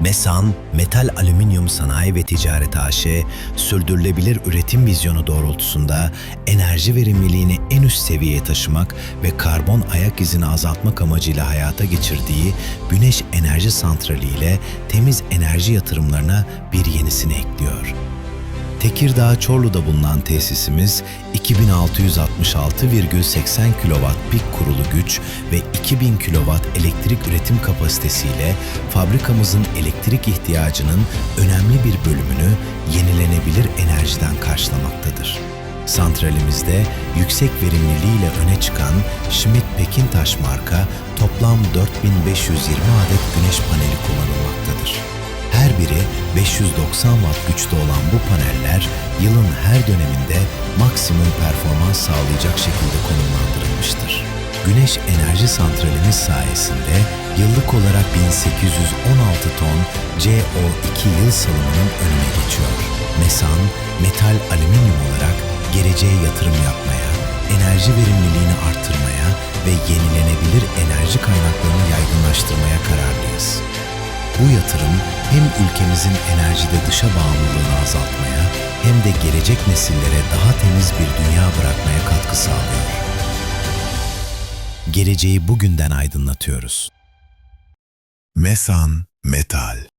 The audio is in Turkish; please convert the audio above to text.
Mesan, Metal Alüminyum Sanayi ve Ticaret AŞ, sürdürülebilir üretim vizyonu doğrultusunda enerji verimliliğini en üst seviyeye taşımak ve karbon ayak izini azaltmak amacıyla hayata geçirdiği güneş enerji santrali ile temiz enerji yatırımlarına bir yenisini ekliyor. Tekirdağ Çorlu'da bulunan tesisimiz 2666,80 kW pik kurulu güç ve 2000 kW elektrik üretim kapasitesiyle fabrikamızın elektrik ihtiyacının önemli bir bölümünü yenilenebilir enerjiden karşılamaktadır. Santralimizde yüksek verimliliğiyle öne çıkan Schmidt Pekintaş marka toplam 4520 adet güneş paneli kullanılmaktadır. Her biri 590 watt güçte olan bu paneller yılın her döneminde maksimum performans sağlayacak şekilde konumlandırılmıştır. Güneş enerji santralimiz sayesinde yıllık olarak 1816 ton CO2 yıl salımının önüne geçiyor. Mesan, metal alüminyum olarak geleceğe yatırım yapmaya, enerji verimliliğini arttırmaya ve yenilenebilir enerji kaynaklarını yaygınlaştırmaya kararlıyız. Bu yatırım hem ülkemizin enerjide dışa bağımlılığını azaltmaya hem de gelecek nesillere daha temiz bir dünya bırakmaya katkı sağlıyor. Geleceği bugünden aydınlatıyoruz. Mesan Metal